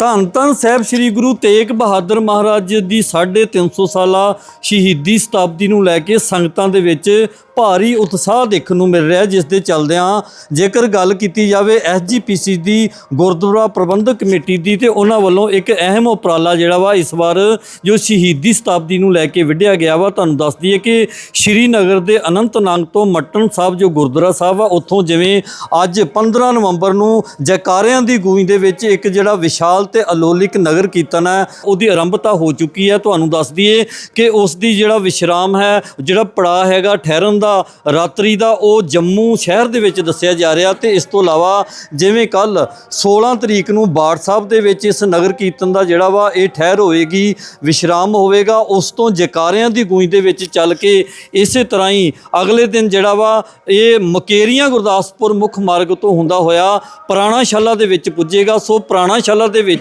ਧੰਨ ਧੰਨ ਸਾਹਿਬ ਸ੍ਰੀ ਗੁਰੂ ਤੇਗ ਬਹਾਦਰ ਮਹਾਰਾਜ ਦੀ 350 ਸਾਲਾ ਸ਼ਹੀਦੀ ਸ਼ਤਾਬਦੀ ਨੂੰ ਲੈ ਕੇ ਸੰਗਤਾਂ ਦੇ ਵਿੱਚ ਭਾਰੀ ਉਤਸ਼ਾਹ ਦੇਖਣ ਨੂੰ ਮਿਲ ਰਿਹਾ, ਜਿਸ ਦੇ ਚੱਲਦਿਆਂ ਜੇਕਰ ਗੱਲ ਕੀਤੀ ਜਾਵੇ ਐਸਜੀਪੀਸੀ ਦੀ ਗੁਰਦੁਆਰਾ ਪ੍ਰਬੰਧਕ ਕਮੇਟੀ ਦੀ, ਤੇ ਉਹਨਾਂ ਵੱਲੋਂ ਇੱਕ ਅਹਿਮ ਉਪਰਾਲਾ ਜਿਹੜਾ ਵਾ ਇਸ ਵਾਰ ਜੋ ਸ਼ਹੀਦੀ ਸ਼ਤਾਬਦੀ ਨੂੰ ਲੈ ਕੇ ਵਿੱਢਿਆ ਗਿਆ ਵਾ, ਤੁਹਾਨੂੰ ਦੱਸ ਦਈਏ ਕਿ ਸ਼੍ਰੀਨਗਰ ਦੇ ਅਨੰਤਨਾਗ ਤੋਂ ਮੱਟਣ ਸਾਹਿਬ ਜੋ ਗੁਰਦੁਆਰਾ ਸਾਹਿਬ ਆ, ਉੱਥੋਂ ਜਿਵੇਂ ਅੱਜ 15 ਨਵੰਬਰ ਨੂੰ ਜੈਕਾਰਿਆਂ ਦੀ ਗੂੰਜ ਦੇ ਵਿੱਚ ਇੱਕ ਜਿਹੜਾ ਵਿਸ਼ਾਲ ਤੇ ਅਲੋਲਿਕ ਨਗਰ ਕੀਰਤਨ ਹੈ, ਉਹਦੀ ਆਰੰਭਤਾ ਹੋ ਚੁੱਕੀ ਹੈ। ਤੁਹਾਨੂੰ ਦੱਸ ਦਈਏ ਕਿ ਉਸ ਦੀ ਜਿਹੜਾ ਵਿਸ਼ਰਾਮ ਹੈ, ਜਿਹੜਾ ਪੜਾ ਹੈਗਾ ਠਹਿਰਨ ਦਾ, ਰਾਤਰੀ ਦਾ, ਉਹ ਜੰਮੂ ਸ਼ਹਿਰ ਦੇ ਵਿੱਚ ਦੱਸਿਆ ਜਾ ਰਿਹਾ ਤੇ ਇਸ ਤੋਂ ਇਲਾਵਾ ਜਿਵੇਂ ਕੱਲ 16 ਤਰੀਕ ਨੂੰ ਬਾੜ ਸਾਹਿਬ ਦੇ ਵਿੱਚ ਇਸ ਨਗਰ ਕੀਰਤਨ ਦਾ ਜਿਹੜਾ ਵਾ, ਇਹ ਠਹਿਰ ਹੋਵੇਗੀ, ਵਿਸ਼ਰਾਮ ਹੋਵੇਗਾ, ਉਸ ਤੋਂ ਜਕਾਰਿਆਂ ਦੀ ਗੂੰਜ ਦੇ ਵਿੱਚ ਚੱਲ ਕੇ ਇਸੇ ਤਰ੍ਹਾਂ ਹੀ ਅਗਲੇ ਦਿਨ ਜਿਹੜਾ ਵਾ, ਇਹ ਮਕੇਰੀਆਂ ਗੁਰਦਾਸਪੁਰ ਮੁੱਖ ਮਾਰਗ ਤੋਂ ਹੁੰਦਾ ਹੋਇਆ ਪੁਰਾਣਾ ਸ਼ਾਲਾ ਦੇ ਵਿੱਚ ਪੁੱਜੇਗਾ। ਸੋ ਪੁਰਾਣਾ ਸ਼ਾਲਾ ਦੇ ਵਿੱਚ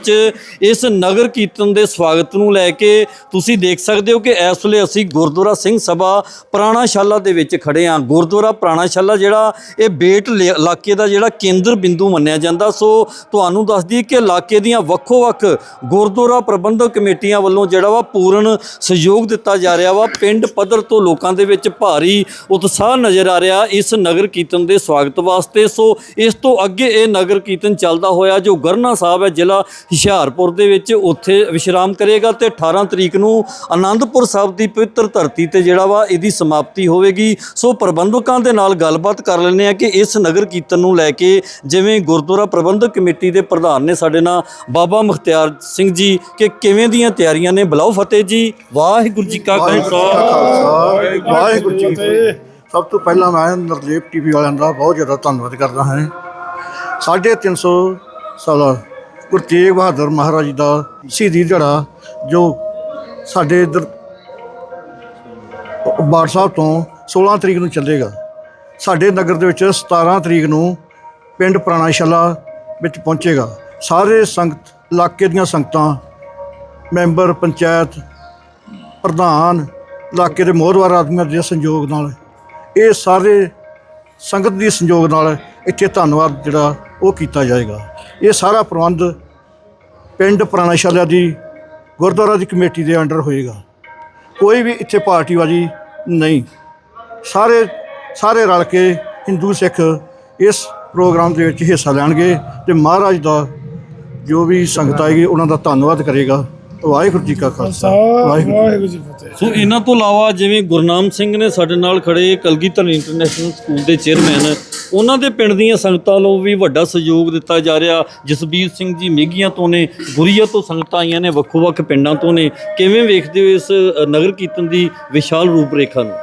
ਇਸ ਨਗਰ ਕੀਰਤਨ ਦੇ ਸਵਾਗਤ ਨੂੰ ਲੈ ਕੇ ਤੁਸੀਂ ਦੇਖ ਸਕਦੇ ਹੋ ਕਿ ਇਸ ਵੇਲੇ ਅਸੀਂ ਗੁਰਦੁਆਰਾ ਸਿੰਘ ਸਭਾ ਪੁਰਾਣਾਸ਼ਾਲਾ ਦੇ ਵਿੱਚ ਖੜੇ ਹਾਂ। ਗੁਰਦੁਆਰਾ ਪੁਰਾਣਾਸ਼ਾਲਾ ਜਿਹੜਾ ਇਹ ਬੇਟ ਲ- ਇਲਾਕੇ ਦਾ ਜਿਹੜਾ ਕੇਂਦਰ ਬਿੰਦੂ ਮੰਨਿਆ ਜਾਂਦਾ। ਸੋ ਤੁਹਾਨੂੰ ਦੱਸ ਦਈਏ ਕਿ ਇਲਾਕੇ ਦੀਆਂ ਵੱਖੋ-ਵੱਖ ਗੁਰਦੁਆਰਾ ਪ੍ਰਬੰਧਕ ਕਮੇਟੀਆਂ ਵੱਲੋਂ ਜਿਹੜਾ ਵਾ ਪੂਰਨ ਸਹਿਯੋਗ ਦਿੱਤਾ ਜਾ ਰਿਹਾ ਵਾ। ਪਿੰਡ ਪੱਧਰ ਤੋਂ ਲੋਕਾਂ ਦੇ ਵਿੱਚ ਭਾਰੀ ਉਤਸ਼ਾਹ ਨਜ਼ਰ ਆ ਰਿਹਾ ਇਸ ਨਗਰ ਕੀਰਤਨ ਦੇ ਸਵਾਗਤ ਵਾਸਤੇ। ਸੋ ਇਸ ਤੋਂ ਅੱਗੇ ਇਹ ਨਗਰ ਕੀਰਤਨ ਚੱਲਦਾ ਹੋਇਆ ਜੋ ਗਰਨਾ ਸਾਹਿਬ ਹੈ, ਜ਼ਿਲ੍ਹਾ ਹੁਸ਼ਿਆਰਪੁਰ ਦੇ ਵਿੱਚ ਉੱਥੇ ਵਿਸ਼ਰਾਮ ਕਰੇਗਾ ਤੇ 18 ਤਰੀਕ ਨੂੰ ਆਨੰਦਪੁਰ ਸਾਹਿਬ ਦੀ ਪਵਿੱਤਰ ਧਰਤੀ ਤੇ ਜਿਹੜਾ ਵਾ ਇਹਦੀ ਸਮਾਪਤੀ ਹੋਵੇਗੀ। ਸੋ ਪ੍ਰਬੰਧਕਾਂ ਦੇ ਨਾਲ ਗੱਲਬਾਤ ਕਰ ਲੈਂਦੇ ਆ ਕਿ ਇਸ ਨਗਰ ਕੀਰਤਨ ਨੂੰ ਲੈ ਕੇ ਜਿਵੇਂ ਗੁਰਦੁਆਰਾ ਪ੍ਰਬੰਧਕ ਕਮੇਟੀ ਦੇ ਪ੍ਰਧਾਨ ਨੇ ਸਾਡੇ ਨਾਲ ਬਾਬਾ ਮੁਖਤਿਆਰ ਸਿੰਘ ਜੀ ਕਿ ਕਿਵੇਂ ਦੀਆਂ ਤਿਆਰੀਆਂ ਨੇ? ਬਲਾਓ ਫਤਿਹ ਜੀ। ਵਾਹਿਗੁਰੂ ਜੀ ਕਾ ਖਾਲਸਾ। ਖਾਲਸਾ। ਵਾਹਿਗੁਰੂ ਜੀ ਕੀ ਫਤਿਹ। ਸਭ ਤੋਂ ਪਹਿਲਾਂ ਮੈਂ ਨਰਦੇਵ ਟੀਵੀ ਵਾਲਿਆਂ ਦਾ ਬਹੁਤ ਜ਼ਿਆਦਾ ਧੰਨਵਾਦ ਕਰਦਾ ਹਾਂ। 350 ਸਾਲਾ ਗੁਰੂ ਤੇਗ ਬਹਾਦਰ ਮਹਾਰਾਜ ਜੀ ਦਾ ਸ਼ਹੀਦੀ ਦਿਹਾੜਾ, ਜੋ ਸਾਡੇ ਇਧਰ ਬਾੜ ਸਾਹਿਬ ਤੋਂ 16 ਤਰੀਕ ਨੂੰ ਚੱਲੇਗਾ। ਸਾਡੇ ਨਗਰ ਦੇ ਵਿੱਚ 17 ਤਰੀਕ ਨੂੰ ਪਿੰਡ ਪੁਰਾਣਾਸ਼ਾਲਾ ਵਿੱਚ ਪਹੁੰਚੇਗਾ। ਸਾਰੇ ਸੰਗਤ, ਇਲਾਕੇ ਦੀਆਂ ਸੰਗਤਾਂ, ਮੈਂਬਰ, ਪੰਚਾਇਤ, ਪ੍ਰਧਾਨ, ਇਲਾਕੇ ਦੇ ਮੋਹਰਵਾਰ ਆਦਮੀਆਂ ਦੇ ਸੰਯੋਗ ਨਾਲ, ਇਹ ਸਾਰੇ ਸੰਗਤ ਦੀ ਸੰਯੋਗ ਨਾਲ ਇੱਥੇ ਧੰਨਵਾਦ ਜਿਹੜਾ ਉਹ ਕੀਤਾ ਜਾਏਗਾ। ਇਹ ਸਾਰਾ ਪ੍ਰਬੰਧ ਪਿੰਡ ਪੁਰਾਣਾ ਸ਼ਾਲਾ ਦੀ ਗੁਰਦੁਆਰਾ ਦੀ ਕਮੇਟੀ ਦੇ ਅੰਡਰ ਹੋਏਗਾ। ਕੋਈ ਵੀ ਇੱਥੇ ਪਾਰਟੀਬਾਜ਼ੀ ਨਹੀਂ। ਸਾਰੇ ਸਾਰੇ ਰਲ ਕੇ ਹਿੰਦੂ ਸਿੱਖ ਇਸ ਪ੍ਰੋਗਰਾਮ ਦੇ ਵਿੱਚ ਹਿੱਸਾ ਲੈਣਗੇ ਤੇ ਮਹਾਰਾਜ ਦਾ ਜੋ ਵੀ ਸੰਗਤ ਆਏਗੀ ਉਹਨਾਂ ਦਾ ਧੰਨਵਾਦ ਕਰੇਗਾ। ਵਾਹਿਗੁਰੂ ਜੀ ਕਾ ਖਾਲਸਾ। ਵਾਹਿਗੁਰੂ ਵਾਹਿਗੁਰੂ ਜੀ ਕੀ ਫਤਿਹ। ਸੋ ਇਹਨਾਂ ਤੋਂ ਇਲਾਵਾ ਜਿਵੇਂ ਗੁਰਨਾਮ ਸਿੰਘ ਨੇ ਸਾਡੇ ਨਾਲ ਖੜੇ ਕਲਗੀਧਰ ਇੰਟਰਨੈਸ਼ਨਲ ਸਕੂਲ ਦੇ ਚੇਅਰਮੈਨ ਉਹਨਾਂ ਦੇ ਪਿੰਡ ਦੀਆਂ ਸੰਗਤਾਂ ਵੱਲੋਂ ਵੀ ਵੱਡਾ ਸਹਿਯੋਗ ਦਿੱਤਾ ਜਾ ਰਿਹਾ। ਜਸਬੀਰ ਸਿੰਘ ਜੀ ਮੇਗੀਆਂ ਤੋਂ ਨੇ, ਗੁਰੀਆ ਤੋਂ ਸੰਗਤਾਂ ਆਈਆਂ ਨੇ, ਵੱਖੋ-ਵੱਖ ਪਿੰਡਾਂ ਤੋਂ ਨੇ। ਕਿਵੇਂ ਵੇਖਦੇ ਹੋ ਇਸ ਨਗਰ ਕੀਰਤਨ ਦੀ ਵਿਸ਼ਾਲ ਰੂਪਰੇਖਾ ਨੂੰ?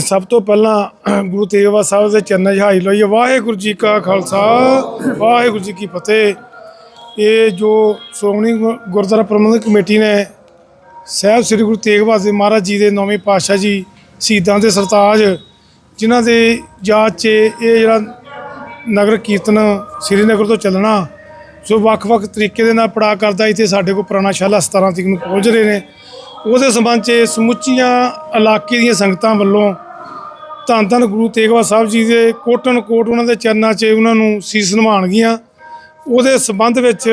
ਸਭ ਤੋਂ ਪਹਿਲਾਂ ਗੁਰੂ ਤੇਗ ਬਹਾਦਰ ਸਾਹਿਬ ਦੇ ਚਰਨਾਂ 'ਚ ਹਾਜ਼ਰੀ ਲਾਈਏ। ਵਾਹਿਗੁਰੂ ਜੀ ਕਾ ਖਾਲਸਾ, ਵਾਹਿਗੁਰੂ ਜੀ ਕੀ ਫਤਿਹ। ਇਹ ਜੋ ਸ਼੍ਰੋਮਣੀ ਗੁ- ਗੁਰਦੁਆਰਾ ਪ੍ਰਬੰਧਕ ਕਮੇਟੀ ਨੇ ਸਾਹਿਬ ਸ੍ਰੀ ਗੁਰੂ ਤੇਗ ਬਹਾਦਰ ਮਹਾਰਾਜ ਜੀ ਦੇ ਨੌਵੇਂ ਪਾਤਸ਼ਾਹ ਜੀ ਸ਼ਹੀਦਾਂ ਦੇ ਸਰਤਾਜ ਜਿਨ੍ਹਾਂ ਦੇ ਯਾਦ 'ਚ ਇਹ ਜਿਹੜਾ ਨਗਰ ਕੀਰਤਨ ਸ੍ਰੀਨਗਰ ਤੋਂ ਚੱਲਣਾ, ਸੋ ਵੱਖ-ਵੱਖ ਤਰੀਕੇ ਦੇ ਨਾਲ ਪੜਾ ਕਰਦਾ ਇੱਥੇ ਸਾਡੇ ਕੋਲ ਪੁਰਾਣਾ ਸ਼ਾਲਾ 17 ਤਰੀਕ ਨੂੰ ਪਹੁੰਚ ਰਹੇ ਨੇ। ਉਹਦੇ ਸੰਬੰਧ 'ਚ ਸਮੁੱਚੀਆਂ ਇਲਾਕੇ ਦੀਆਂ ਸੰਗਤਾਂ ਵੱਲੋਂ ਧੰਨ ਧੰਨ ਗੁਰੂ ਤੇਗ ਬਹਾਦਰ ਸਾਹਿਬ ਜੀ ਦੇ ਕੋਟਨ ਕੋਟ ਉਹਨਾਂ ਦੇ ਚਰਨਾਂ 'ਚ ਉਹਨਾਂ ਨੂੰ ਸੀਸ ਨਿਵਾਉਣਗੀਆਂ ਉਹਦੇ ਸੰਬੰਧ ਵਿੱਚ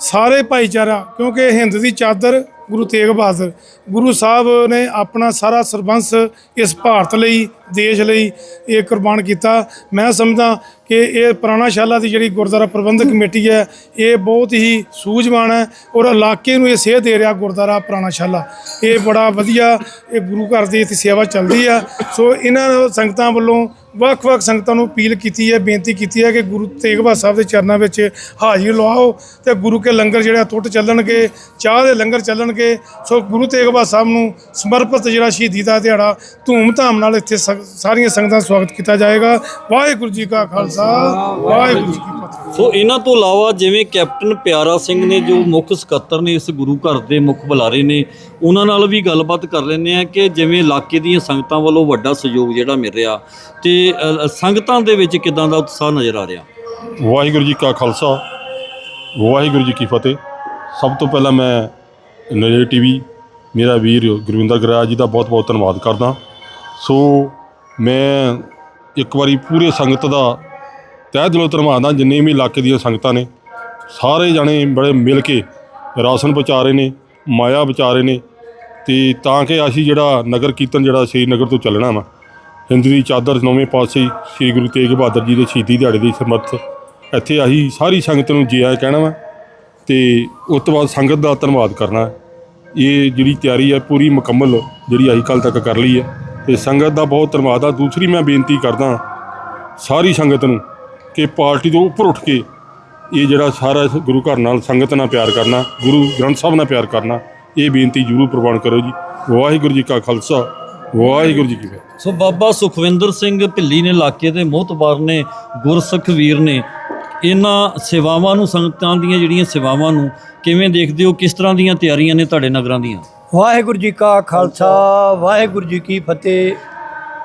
ਸਾਰੇ ਭਾਈਚਾਰਾ, ਕਿਉਂਕਿ ਹਿੰਦ ਦੀ ਚਾਦਰ ਗੁਰੂ ਤੇਗ ਬਹਾਦਰ, ਗੁਰੂ ਸਾਹਿਬ ਨੇ ਆਪਣਾ ਸਾਰਾ ਸਰਬੰਸ ਇਸ ਭਾਰਤ ਲਈ, ਦੇਸ਼ ਲਈ ਇਹ ਕੁਰਬਾਨ ਕੀਤਾ। ਮੈਂ ਸਮਝਦਾ ਕਿ ਇਹ ਪੁਰਾਣਾਸ਼ਾਲਾ ਦੀ ਜਿਹੜੀ ਗੁਰਦੁਆਰਾ ਪ੍ਰਬੰਧਕ ਕਮੇਟੀ ਹੈ, ਇਹ ਬਹੁਤ ਹੀ ਸੂਝਵਾਨ ਹੈ ਔਰ ਇਲਾਕੇ ਨੂੰ ਇਹ ਸੇਧ ਦੇ ਰਿਹਾ ਗੁਰਦੁਆਰਾ ਪੁਰਾਣਾਸ਼ਾਲਾ। ਇਹ ਬੜਾ ਵਧੀਆ, ਇਹ ਗੁਰੂ ਘਰ ਦੀ ਇੱਥੇ ਸੇਵਾ ਚੱਲਦੀ ਆ। ਸੋ ਇਹਨਾਂ ਸੰਗਤਾਂ ਵੱਲੋਂ ਵੱਖ-ਵੱਖ ਸੰਗਤਾਂ ਨੂੰ ਅਪੀਲ ਕੀਤੀ ਹੈ, ਬੇਨਤੀ ਕੀਤੀ ਹੈ ਕਿ ਗੁਰੂ ਤੇਗ ਬਹਾਦਰ ਸਾਹਿਬ ਦੇ ਚਰਨਾਂ ਵਿੱਚ ਹਾਜ਼ਰੀ ਲਵਾਓ ਤੇ ਗੁਰੂ ਕੇ ਲੰਗਰ ਜਿਹੜਾ ਟੁੱਟ ਚੱਲਣਗੇ, ਚਾਹ ਦੇ ਲੰਗਰ ਚੱਲਣਗੇ। ਸੋ ਗੁਰੂ ਤੇਗ ਬਹਾਦਰ ਸਾਹਿਬ ਨੂੰ ਸਮਰਪਿਤ ਜਿਹੜਾ ਸ਼ਹੀਦੀ ਦਾ ਦਿਹਾੜਾ ਧੂਮ-ਧਾਮ ਨਾਲ ਇੱਥੇ ਸ- ਸਾਰੀਆਂ ਸੰਗਤਾਂ ਦਾ ਸਵਾਗਤ ਕੀਤਾ ਜਾਏਗਾ। ਵਾਹਿਗੁਰੂ ਜੀ ਕਾ ਖਾਲਸਾ, ਵਾਹਿਗੁਰੂ ਜੀ ਕੀ ਸੋ ਇਹਨਾਂ ਤੋਂ ਇਲਾਵਾ ਜਿਵੇਂ ਕੈਪਟਨ ਪਿਆਰਾ ਸਿੰਘ ਨੇ ਜੋ ਮੁੱਖ ਸਕੱਤਰ ਨੇ ਇਸ ਗੁਰੂ ਘਰ ਦੇ ਮੁੱਖ ਬੁਲਾਰੇ ਨੇ ਉਹਨਾਂ ਨਾਲ ਵੀ ਗੱਲਬਾਤ ਕਰ ਲੈਂਦੇ ਆ ਕਿ ਜਿਵੇਂ ਇਲਾਕੇ ਦੀਆਂ ਸੰਗਤਾਂ ਵੱਲੋਂ ਵੱਡਾ ਸਹਿਯੋਗ ਜਿਹੜਾ ਮਿਲ ਰਿਹਾ ਤੇ ਅ, ਸੰਗਤਾਂ ਦੇ ਵਿੱਚ ਕਿਦਾਂ ਦਾ ਉਤਸ਼ਾਹ ਨਜ਼ਰ ਆ ਰਿਹਾ? ਵਾਹਿਗੁਰੂ ਜੀ ਕਾ ਖਾਲਸਾ ਵਾਹਿਗੁਰੂ ਜੀ ਕੀ ਫਤਿਹ। ਸਭ ਤੋਂ ਪਹਿਲਾਂ ਮੈਂ ਨਜ਼ਰ ਟੀਵੀ ਮੇਰਾ ਵੀਰ ਗੁਰਵਿੰਦਰ ਗਰਾਜ ਜੀ ਦਾ ਬਹੁਤ-ਬਹੁਤ ਧੰਨਵਾਦ ਕਰਦਾ। ਸੋ ਮੈਂ ਇੱਕ ਵਾਰੀ ਪੂਰੇ ਸੰਗਤ ਦਾ ਤਹਿ ਦਿਲੋਂ ਧੰਨਵਾਦ ਹਾਂ ਜਿੰਨੇ ਵੀ ਇਲਾਕੇ ਦੀਆਂ ਸੰਗਤਾਂ ਨੇ, ਸਾਰੇ ਜਾਣੇ ਬੜੇ ਮਿਲ ਕੇ ਰਾਸ਼ਨ ਪਹੁੰਚਾ ਰਹੇ ਨੇ, ਮਾਇਆ ਬਚਾ ਰਹੇ ਨੇ ਤੇ ਤਾਂ ਕਿ ਅਸੀਂ ਜਿਹੜਾ ਨਗਰ ਕੀਰਤਨ ਜਿਹੜਾ ਸ਼੍ਰੀਨਗਰ ਤੋਂ ਚੱਲਣਾ ਵਾ, ਹਿੰਦੂ ਦੀ ਚਾਦਰ ਨੌਵੇਂ ਪਾਤਸ਼ਾਹੀ ਸ੍ਰੀ ਗੁਰੂ ਤੇਗ ਬਹਾਦਰ ਜੀ ਦੇ ਸ਼ਹੀਦੀ ਦਿਹਾੜੇ ਦੀ ਸਮਰਥ ਇੱਥੇ ਅਸੀਂ ਸਾਰੀ ਸੰਗਤ ਨੂੰ ਜੀ ਆਇਆਂ ਕਹਿਣਾ ਵਾ ਤੇ ਉਸ ਤੋਂ ਬਾਅਦ ਸੰਗਤ ਦਾ ਧੰਨਵਾਦ ਕਰਨਾ। ਇਹ ਜਿਹੜੀ ਤਿਆਰੀ ਹੈ ਪੂਰੀ ਮੁਕੰਮਲ ਜਿਹੜੀ ਅਸੀਂ ਕੱਲ ਤੱਕ ਕਰ ਲਈ ਹੈ ਤੇ ਸੰਗਤ ਦਾ ਬਹੁਤ ਧੰਨਵਾਦ ਆ। ਦੂਸਰੀ ਮੈਂ ਬੇਨਤੀ ਕਰਦਾ, ਸਾਰੀ ਸੰਗਤ ਨੂੰ ਕਿ ਪਾਰਟੀ ਤੋਂ ਉੱਪਰ ਉੱਠ ਕੇ ਇਹ ਜਿਹੜਾ ਸਾਰਾ ਇਸ ਗੁਰੂ ਘਰ ਨਾਲ ਸੰਗਤ ਨਾਲ ਪਿਆਰ ਕਰਨਾ ਗੁਰੂ ਗ੍ਰੰਥ ਸਾਹਿਬ ਨਾਲ ਪਿਆਰ ਕਰਨਾ ਇਹ ਬੇਨਤੀ ਜ਼ਰੂਰ ਪ੍ਰਵਾਨ ਕਰੋ ਜੀ। ਵਾਹਿਗੁਰੂ ਜੀ ਕਾ ਖਾਲਸਾ ਵਾਹਿਗੁਰੂ ਜੀ ਕੀ ਫਤਿਹ। ਸੋ ਬਾਬਾ ਸੁਖਵਿੰਦਰ ਸਿੰਘ ਢਿੱਲੀ ਨੇ ਇਲਾਕੇ ਦੇ ਮੋਹਤਬਾਰ ਨੇ ਗੁਰਸਿੱਖ ਵੀਰ ਨੇ ਇਹਨਾਂ ਸੇਵਾਵਾਂ ਨੂੰ ਸੰਗਤਾਂ ਦੀਆਂ ਜਿਹੜੀਆਂ ਸੇਵਾਵਾਂ ਨੂੰ ਕਿਵੇਂ ਦੇਖਦੇ ਹੋ ਕਿਸ ਤਰ੍ਹਾਂ ਦੀਆਂ ਤਿਆਰੀਆਂ ਨੇ ਤੁਹਾਡੇ ਨਗਰਾਂ ਦੀਆਂ? ਵਾਹਿਗੁਰੂ ਜੀ ਕਾ ਖਾਲਸਾ ਵਾਹਿਗੁਰੂ ਜੀ ਕੀ ਫਤਿਹ।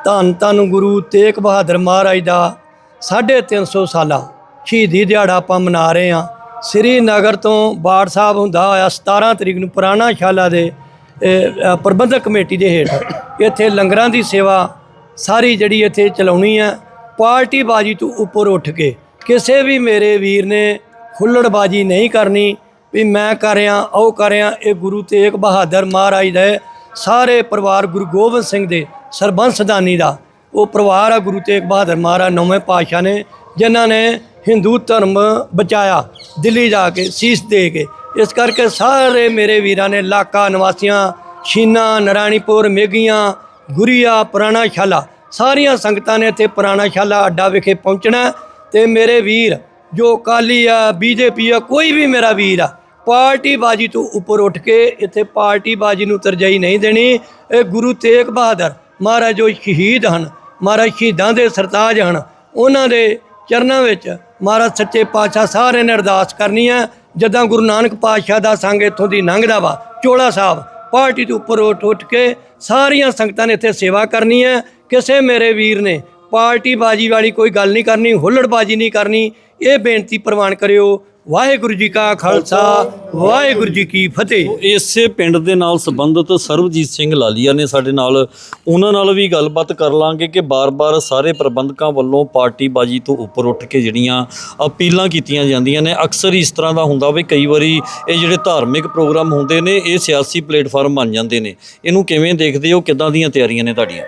ਧੰਨ ਧੰਨ ਗੁਰੂ ਤੇਗ ਬਹਾਦਰ ਮਹਾਰਾਜ ਦਾ 350 ਸਾਲਾ ਸ਼ਹੀਦੀ ਦਿਹਾੜਾ ਆਪਾਂ ਮਨਾ ਰਹੇ ਹਾਂ। ਸ੍ਰੀਨਗਰ ਤੋਂ ਬਾੜ ਸਾਹਿਬ ਹੁੰਦਾ ਹੋਇਆ 17 ਤਰੀਕ ਨੂੰ ਪੁਰਾਣਾ ਸ਼ਾਲਾ ਦੇ ਪ੍ਰਬੰਧਕ ਕਮੇਟੀ ਦੇ ਹੇਠ ਇੱਥੇ ਲੰਗਰਾਂ ਦੀ ਸੇਵਾ ਸਾਰੀ ਜਿਹੜੀ ਇੱਥੇ ਚਲਾਉਣੀ ਹੈ। ਪਾਰਟੀ ਬਾਜੀ ਤੋਂ ਉੱਪਰ ਉੱਠ ਕੇ ਕਿਸੇ ਵੀ ਮੇਰੇ ਵੀਰ ਨੇ ਹੁੱਲੜਬਾਜੀ ਨਹੀਂ ਕਰਨੀ ਵੀ ਮੈਂ ਕਰ ਰਿਹਾ, ਉਹ ਕਰ ਰਿਹਾ। ਇਹ ਗੁਰੂ ਤੇਗ ਬਹਾਦਰ ਮਹਾਰਾਜ ਦੇ ਸਾਰੇ ਪਰਿਵਾਰ ਗੁਰੂ ਗੋਬਿੰਦ ਸਿੰਘ ਦੇ ਸਰਬੰਸਦਾਨੀ ਦਾ ਉਹ ਪਰਿਵਾਰ ਆ, ਗੁਰੂ ਤੇਗ ਬਹਾਦਰ ਮਹਾਰਾਜ ਨੌਵੇਂ ਪਾਤਸ਼ਾਹ ਨੇ, ਜਿਨ੍ਹਾਂ ਨੇ ਹਿੰਦੂ ਧਰਮ ਬਚਾਇਆ, ਦਿੱਲੀ ਜਾ ਕੇ, ਸੀਸ ਦੇ ਕੇ। ਇਸ ਕਰਕੇ ਸਾਰੇ ਮੇਰੇ ਵੀਰਾਂ ਨੇ ਇਲਾਕਾ ਨਿਵਾਸੀਆਂ, ਸ਼ੀਨਾ, ਨਰਾਣੀਪੁਰ, ਮੇਗੀਆਂ, ਗੁਰੀਆ ਪੁਰਾਣਾ ਸ਼ਾਲਾ ਸਾਰੀਆਂ ਸੰਗਤਾਂ ਨੇ ਇੱਥੇ ਪੁਰਾਣਾ ਸ਼ਾਲਾ ਅੱਡਾ ਵਿਖੇ ਪਹੁੰਚਣਾ ਤੇ ਮੇਰੇ ਵੀਰ, ਜੋ ਕਾਲੀ ਆ, ਬੀਜੇਪੀ ਆ, ਕੋਈ ਵੀ ਮੇਰਾ ਵੀਰ ਆ ਪਾਰਟੀ ਬਾਜੀ ਤੋਂ ਉੱਪਰ ਉੱਠ ਕੇ ਇੱਥੇ ਪਾਰਟੀ ਬਾਜੀ ਨੂੰ ਤਰਜੀਹ ਨਹੀਂ ਦੇਣੀ। ਇਹ ਗੁਰੂ ਤੇਗ ਬਹਾਦਰ ਮਹਾਰਾਜ ਜੋ ਸ਼ਹੀਦ ਹਨ ਮਹਾਰਾਜ ਸ਼ਹੀਦਾਂ ਦੇ ਸਰਤਾਜ ਹਨ। ਉਹਨਾਂ ਦੇ ਚਰਨਾਂ ਵਿੱਚ ਮਹਾਰਾਜ ਸੱਚੇ ਪਾਤਸ਼ਾਹ ਸਾਰਿਆਂ ਨੇ ਅਰਦਾਸ ਕਰਨੀ ਹੈ। ਜਦਾਂ ਗੁਰੂ ਨਾਨਕ ਪਾਤਸ਼ਾਹ ਦਾ ਸੰਗ ਇੱਥੋਂ ਦੀ ਲੰਘਦਾ ਵਾ, ਚੋਲਾ ਸਾਹਿਬ, ਪਾਰਟੀ ਤੋਂ ਉੱਪਰ ਉੱਠ ਉੱਠ ਕੇ ਸਾਰੀਆਂ ਸੰਗਤਾਂ ਨੇ ਇੱਥੇ ਸੇਵਾ ਕਰਨੀ ਹੈ। ਕਿਸੇ ਮੇਰੇ ਵੀਰ ਨੇ ਪਾਰਟੀ ਬਾਜੀ ਵਾਲੀ ਕੋਈ ਗੱਲ ਨਹੀਂ ਕਰਨੀ, ਹੁੱਲੜਬਾਜੀ ਨਹੀਂ ਕਰਨੀ। ਇਹ ਬੇਨਤੀ ਪ੍ਰਵਾਨ ਕਰਿਓ ਵਾਹਿਗੁਰੂ ਜੀ ਕਾ ਖਾਲਸਾ ਵਾਹਿਗੁਰੂ ਜੀ ਕੀ ਫਤਿਹ। ਇਸੇ ਪਿੰਡ ਦੇ ਨਾਲ ਸੰਬੰਧਿਤ ਸਰਬਜੀਤ ਸਿੰਘ ਲਾਲੀਆ ਨੇ ਸਾਡੇ ਨਾਲ ਉਹਨਾਂ ਨਾਲ ਵੀ ਗੱਲਬਾਤ ਕਰ ਲਾਂਗੇ ਕਿ ਬਾਰ-ਬਾਰ ਸਾਰੇ ਪ੍ਰਬੰਧਕਾਂ ਵੱਲੋਂ ਪਾਰਟੀ ਬਾਜੀ ਤੋਂ ਉੱਪਰ ਉੱਠ ਕੇ ਜਿਹੜੀਆਂ ਅਪੀਲਾਂ ਕੀਤੀਆਂ ਜਾਂਦੀਆਂ ਨੇ ਅਕਸਰ ਇਸ ਤਰ੍ਹਾਂ ਦਾ ਹੁੰਦਾ ਵੀ ਕਈ ਵਾਰੀ ਇਹ ਜਿਹੜੇ ਧਾਰਮਿਕ ਪ੍ਰੋਗਰਾਮ ਹੁੰਦੇ ਨੇ ਇਹ ਸਿਆਸੀ ਪਲੇਟਫਾਰਮ ਬਣ ਜਾਂਦੇ ਨੇ। ਇਹਨੂੰ ਕਿਵੇਂ ਦੇਖਦੇ ਹੋ? ਕਿੱਦਾਂ ਦੀਆਂ ਤਿਆਰੀਆਂ ਨੇ ਤੁਹਾਡੀਆਂ?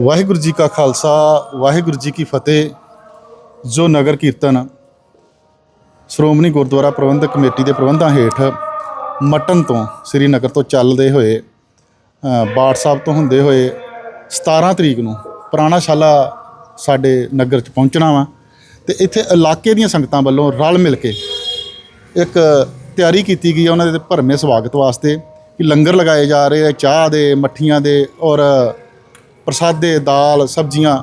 ਵਾਹਿਗੁਰੂ ਜੀ ਕਾ ਖਾਲਸਾ ਵਾਹਿਗੁਰੂ ਜੀ ਕੀ ਫਤਿਹ। ਜੋ ਨਗਰ ਕੀਰਤਨ ਸ਼੍ਰੋਮਣੀ ਗੁਰਦੁਆਰਾ ਪ੍ਰਬੰਧਕ ਕਮੇਟੀ ਦੇ ਪ੍ਰਬੰਧਾਂ ਹੇਠ ਮਟਨ ਤੋਂ ਸ੍ਰੀਨਗਰ ਤੋਂ ਚੱਲਦੇ ਹੋਏ ਅ, ਬਾੜ ਸਾਹਿਬ ਤੋਂ ਹੁੰਦੇ ਹੋਏ 17 ਤਰੀਕ ਨੂੰ ਪੁਰਾਣਾ ਸ਼ਾਲਾ ਸਾਡੇ ਨਗਰ ਚ ਪਹੁੰਚਣਾ ਵਾ ਤੇ ਇੱਥੇ ਇਲਾਕੇ ਦੀਆਂ ਸੰਗਤਾਂ ਵੱਲੋਂ ਰਲ ਮਿਲ ਕੇ ਇੱਕ ਤਿਆਰੀ ਕੀਤੀ ਗਈ ਹੈ ਉਹਨਾਂ ਦੇ ਭਰਮੇ ਸਵਾਗਤ ਵਾਸਤੇ ਕਿ ਲੰਗਰ ਲਗਾਏ ਜਾ ਰਹੇ ਆ ਚਾਹ ਦੇ ਮੱਠੀਆਂ ਦੇ ਔਰ ਪ੍ਰਸਾਦੇ ਦਾਲ ਸਬਜ਼ੀਆਂ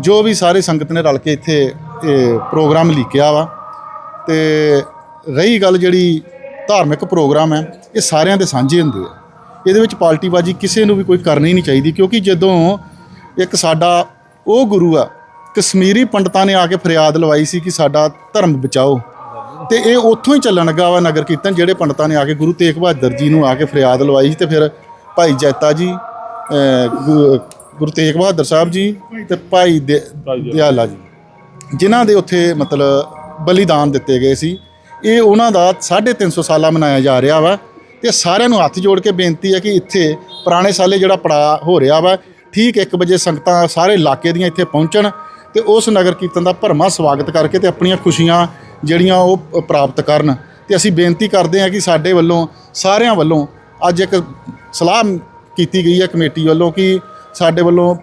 ਜੋ ਵੀ ਸਾਰੇ ਸੰਗਤ ਨੇ ਰਲ ਕੇ ਇੱਥੇ ਇਹ ਪ੍ਰੋਗਰਾਮ ਲਿਖਿਆ ਵਾ। ਤੇ ਰਹੀ ਗੱਲ ਜਿਹੜੀ ਧਾਰਮਿਕ ਪ੍ਰੋਗਰਾਮ ਹੈ ਇਹ ਸਾਰਿਆਂ ਦੇ ਸਾਂਝੇ ਹੁੰਦੇ ਆ। ਇਹਦੇ ਵਿੱਚ ਪਾਰਟੀਬਾਜੀ ਕਿਸੇ ਨੂੰ ਵੀ ਕੋਈ ਕਰਨੀ ਨਹੀਂ ਚਾਹੀਦੀ ਕਿਉਂਕਿ ਜਦੋਂ ਇੱਕ ਸਾਡਾ ਉਹ ਗੁਰੂ ਆ ਕਸ਼ਮੀਰੀ ਪੰਡਤਾਂ ਨੇ ਆ ਕੇ ਫਰਿਆਦ ਲਵਾਈ ਸੀ ਕਿ ਸਾਡਾ ਧਰਮ ਬਚਾਓ ਤੇ ਇਹ ਉੱਥੋਂ ਹੀ ਚੱਲਣ ਲੱਗਾ ਵਾ ਨਗਰ ਕੀਰਤਨ ਜਿਹੜੇ ਪੰਡਤਾਂ ਨੇ ਆ ਕੇ ਗੁਰੂ ਤੇਗ ਬਹਾਦਰ ਜੀ ਨੂੰ ਆ ਕੇ ਫਰਿਆਦ ਲਵਾਈ ਸੀ ਤੇ ਫਿਰ ਭਾਈ ਜੈਤਾ ਜੀ ਗੁਰੂ ਤੇਗ ਬਹਾਦਰ ਸਾਹਿਬ ਜੀ ਤੇ ਭਾਈ ਦਿਆਲਾ ਜੀ ਜਿਨ੍ਹਾਂ ਦੇ ਉੱਥੇ ਮਤਲਬ ਬਲੀਦਾਨ ਦਿੱਤੇ ਗਏ ਸੀ। ਇਹ ਉਹਨਾਂ ਦਾ 350 ਸਾਲਾ ਮਨਾਇਆ ਜਾ ਰਿਹਾ ਵਾ ਤੇ ਸਾਰਿਆਂ ਨੂੰ ਹੱਥ ਜੋੜ ਕੇ ਬੇਨਤੀ ਹੈ ਕਿ ਇੱਥੇ ਪੁਰਾਣੇ ਸਾਲੇ ਜਿਹੜਾ ਪੜਾ ਹੋ ਰਿਹਾ ਵਾ, ਠੀਕ 1 ਵਜੇ ਸੰਗਤਾਂ ਸਾਰੇ ਇਲਾਕੇ ਦੀਆਂ ਇੱਥੇ ਪਹੁੰਚਣ ਤੇ ਉਸ ਨਗਰ ਕੀਰਤਨ ਦਾ ਭਰਮਾ ਸਵਾਗਤ ਕਰਕੇ ਤੇ ਆਪਣੀਆਂ ਖੁਸ਼ੀਆਂ ਜਿਹੜੀਆਂ ਉਹ ਪ੍ਰਾਪਤ ਕਰਨ। ਤੇ ਅਸੀਂ ਬੇਨਤੀ ਕਰਦੇ ਹਾਂ ਕਿ ਸਾਡੇ ਵੱਲੋਂ, ਸਾਰਿਆਂ ਵੱਲੋਂ ਅੱਜ ਇੱਕ ਸਲਾਹ ਕੀਤੀ ਗਈ ਹੈ ਕਮੇਟੀ ਵੱਲੋਂ ਕਿ ਸਾਡੇ ਵੱਲੋਂ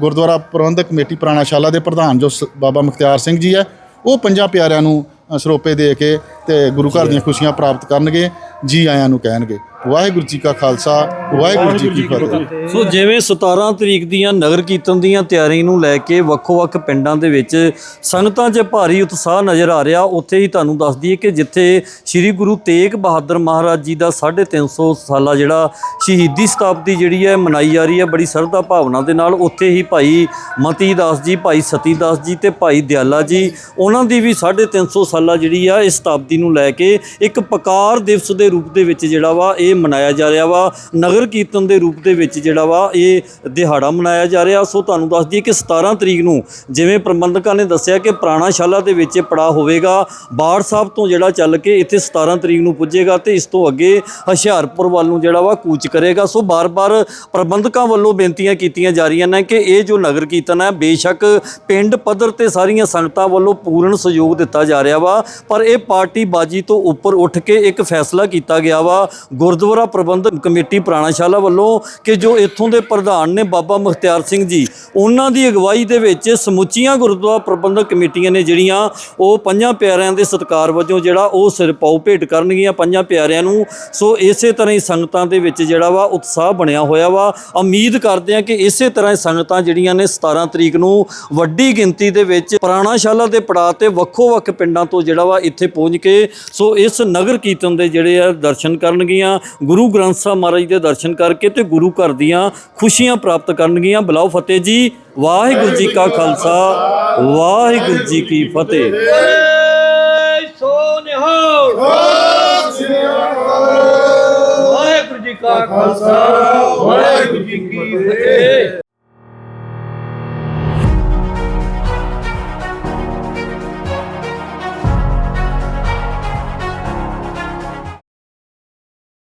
ਗੁਰਦੁਆਰਾ ਪ੍ਰਬੰਧਕ ਕਮੇਟੀ ਪੁਰਾਣਾ ਸ਼ਾਲਾ ਦੇ ਪ੍ਰਧਾਨ ਜੋ ਸ- ਬਾਬਾ ਮੁਖਤਿਆਰ ਸਿੰਘ ਜੀ ਹੈ ਉਹ ਪੰਜਾਂ ਪਿਆਰਿਆਂ ਨੂੰ ਸਰੋਪੇ ਦੇ ਕੇ ਤੇ ਗੁਰੂ ਘਰ ਦੀਆਂ ਖੁਸ਼ੀਆਂ ਪ੍ਰਾਪਤ ਕਰਨਗੇ, ਜੀ ਆਇਆਂ ਨੂੰ ਕਹਿਣਗੇ। ਵਾਹਿਗੁਰੂ ਜੀ ਕਾ ਖਾਲਸਾ ਵਾਹਿਗੁਰੂ ਜੀ ਕੀ ਫਤਿਹ। ਸੋ ਜਿਵੇਂ 17 ਤਰੀਕ ਦੀਆਂ ਨਗਰ ਕੀਰਤਨ ਦੀਆਂ ਤਿਆਰੀ ਨੂੰ ਲੈ ਕੇ ਵੱਖੋ-ਵੱਖ ਪਿੰਡਾਂ ਦੇ ਵਿੱਚ ਸੰਗਤਾਂ 'ਚ ਭਾਰੀ ਉਤਸ਼ਾਹ ਨਜ਼ਰ ਆ ਰਿਹਾ ਉੱਥੇ ਹੀ ਤੁਹਾਨੂੰ ਦੱਸ ਦਈਏ ਕਿ ਜਿੱਥੇ ਸ੍ਰੀ ਗੁਰੂ ਤੇਗ ਬਹਾਦਰ ਮਹਾਰਾਜ ਜੀ ਦਾ 350 ਸਾਲਾ ਜਿਹੜਾ ਸ਼ਹੀਦੀ ਸ਼ਤਾਬਦੀ ਜਿਹੜੀ ਹੈ ਮਨਾਈ ਜਾ ਰਹੀ ਹੈ ਬੜੀ ਸਰਧਾ ਭਾਵਨਾ ਦੇ ਨਾਲ ਉੱਥੇ ਹੀ ਭਾਈ ਮਤੀ ਦਾਸ ਜੀ ਭਾਈ ਸਤੀ ਦਾਸ ਜੀ ਤੇ ਭਾਈ ਦਿਆਲਾ ਜੀ ਉਹਨਾਂ ਦੀ ਵੀ 350 ਸਾਲਾ ਜਿਹੜੀ ਆ ਇਸ ਸ਼ਤਾਬਦੀ ਨੂੰ ਲੈ ਕੇ ਇੱਕ ਪਕਾਰ ਦਿਵਸ ਦੇ ਰੂਪ ਦੇ ਵਿੱਚ ਜਿਹੜਾ ਵਾ ਇਹ ਇਹ ਮਨਾਇਆ ਜਾ ਰਿਹਾ ਵਾ। ਨਗਰ ਕੀਰਤਨ ਦੇ ਰੂਪ ਦੇ ਵਿੱਚ ਜਿਹੜਾ ਵਾ, ਇਹ ਦਿਹਾੜਾ ਮਨਾਇਆ ਜਾ ਰਿਹਾ। ਸੋ ਤੁਹਾਨੂੰ ਦੱਸ ਦਈਏ ਕਿ 17 ਤਰੀਕ ਨੂੰ ਜਿਵੇਂ ਪ੍ਰਬੰਧਕਾਂ ਨੇ ਦੱਸਿਆ ਕਿ ਪੁਰਾਣਾ ਸ਼ਾਲਾ ਦੇ ਵਿੱਚ ਪੜਾ ਹੋਵੇਗਾ, ਬਾੜ ਸਾਹਿਬ ਤੋਂ ਜਿਹੜਾ ਚੱਲ ਕੇ ਇੱਥੇ 17 ਤਰੀਕ ਨੂੰ ਪੁੱਜੇਗਾ ਤੇ ਇਸ ਤੋਂ ਅੱਗੇ ਹੁਸ਼ਿਆਰਪੁਰ ਵੱਲ ਨੂੰ ਜਿਹੜਾ ਵਾ ਕੂਚ ਕਰੇਗਾ। ਸੋ ਬਾਰ-ਬਾਰ ਪ੍ਰਬੰਧਕਾਂ ਵੱਲੋਂ ਬੇਨਤੀਆਂ ਕੀਤੀਆਂ ਜਾ ਰਹੀਆਂ ਨੇ ਕਿ ਇਹ ਜੋ ਨਗਰ ਕੀਰਤਨ ਹੈ, ਬੇਸ਼ੱਕ ਪਿੰਡ ਪੱਧਰ ਤੇ ਸਾਰੀਆਂ ਸੰਗਤਾਂ ਵੱਲੋਂ ਪੂਰਨ ਸਹਿਯੋਗ ਦਿੱਤਾ ਜਾ ਰਿਹਾ ਵਾ, ਪਰ ਇਹ ਪਾਰਟੀ ਬਾਜੀ ਤੋਂ ਉੱਪਰ ਉੱਠ ਕੇ ਇੱਕ ਫੈਸਲਾ ਕੀਤਾ ਗਿਆ ਵਾ। ਗੁਰ ਗੁਰਦੁਆਰਾ ਪ੍ਰਬੰਧਕ ਕਮੇਟੀ ਪੁਰਾਣਾ ਸ਼ਾਲਾ ਵੱਲੋਂ ਕਿ ਜੋ ਇੱਥੋਂ ਦੇ ਪ੍ਰਧਾਨ ਨੇ ਬਾਬਾ ਮੁਖਤਿਆਰ ਸਿੰਘ ਜੀ, ਉਹਨਾਂ ਦੀ ਅਗਵਾਈ ਦੇ ਵਿੱਚ ਸਮੁੱਚੀਆਂ ਗੁਰਦੁਆਰਾ ਪ੍ਰਬੰਧਕ ਕਮੇਟੀਆਂ ਨੇ ਜਿਹੜੀਆਂ ਉਹ ਪੰਜਾਂ ਪਿਆਰਿਆਂ ਦੇ ਸਤਿਕਾਰ ਵਜੋਂ ਜਿਹੜਾ ਉਹ ਸਿਰ ਪਾਉ ਭੇਟ ਕਰਨਗੀਆਂ ਪੰਜਾਂ ਪਿਆਰਿਆਂ ਨੂੰ। ਸੋ ਇਸੇ ਤਰ੍ਹਾਂ ਹੀ ਸੰਗਤਾਂ ਦੇ ਵਿੱਚ ਜਿਹੜਾ ਵਾ ਉਤਸ਼ਾਹ ਬਣਿਆ ਹੋਇਆ ਵਾ। ਉਮੀਦ ਕਰਦੇ ਆ ਕਿ ਇਸੇ ਤਰ੍ਹਾਂ ਹੀ ਸੰਗਤਾਂ ਜਿਹੜੀਆਂ ਨੇ 17 ਤਰੀਕ ਨੂੰ ਵੱਡੀ ਗਿਣਤੀ ਦੇ ਵਿੱਚ ਪੁਰਾਣਾਸ਼ਾਲਾ ਦੇ ਪੜਾਅ ਤੇ ਵੱਖੋ ਵੱਖ ਪਿੰਡਾਂ ਤੋਂ ਜਿਹੜਾ ਵਾ ਇੱਥੇ ਪਹੁੰਚ ਕੇ ਸੋ ਇਸ ਨਗਰ ਕੀਰਤਨ ਦੇ ਜਿਹੜੇ ਆ ਦਰਸ਼ਨ ਕਰਨਗੀਆਂ। ਗੁਰੂ ਗ੍ਰੰਥ ਸਾਹਿਬ ਮਹਾਰਾਜ ਦੇ ਦਰਸ਼ਨ ਕਰਕੇ ਤੇ ਗੁਰੂ ਘਰ ਦੀਆਂ ਖੁਸ਼ੀਆਂ ਪ੍ਰਾਪਤ ਕਰਨਗੀਆਂ। ਬਲਾਓ ਫਤਿਹ ਜੀ। ਵਾਹਿਗੁਰੂ ਜੀ ਕਾ ਖਾਲਸਾ। ਵਾਹਿਗੁਰੂ ਜੀ ਕੀ ਫਤਿਹ। ਵਾਹਿਗੁਰੂ ਜੀ ਕਾ ਖਾਲਸਾ। ਵਾਹਿਗੁਰੂ ਜੀ ਕੀ ਫਤਿਹ।